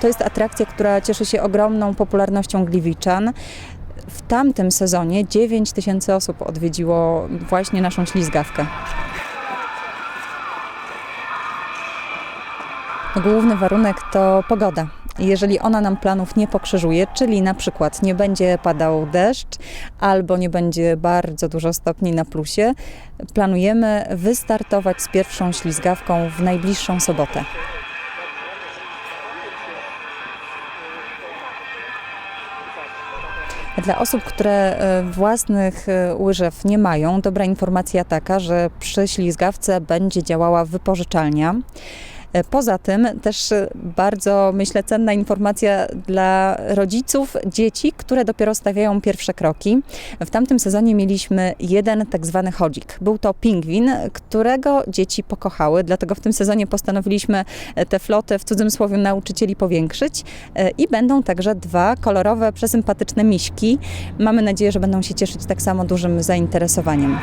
To jest atrakcja, która cieszy się ogromną popularnością Gliwiczan. W tamtym sezonie 9 tysięcy osób odwiedziło właśnie naszą ślizgawkę. Główny warunek to pogoda. Jeżeli ona nam planów nie pokrzyżuje, czyli na przykład nie będzie padał deszcz albo nie będzie bardzo dużo stopni na plusie, planujemy wystartować z pierwszą ślizgawką w najbliższą sobotę. Dla osób, które e, własnych e, łyżew nie mają, dobra informacja taka, że przy ślizgawce będzie działała wypożyczalnia. E, Poza tym też e, bardzo, myślę, cenna informacja dla rodziców dzieci, które dopiero stawiają pierwsze kroki. W tamtym sezonie mieliśmy jeden tak zwany chodzik. Był to pingwin, którego dzieci pokochały, dlatego w tym sezonie postanowiliśmy e, tę flotę w cudzysłowie nauczycieli powiększyć i będą także dwa kolorowe, przesympatyczne miśki. Mamy nadzieję, że będą się cieszyć tak samo dużym zainteresowaniem.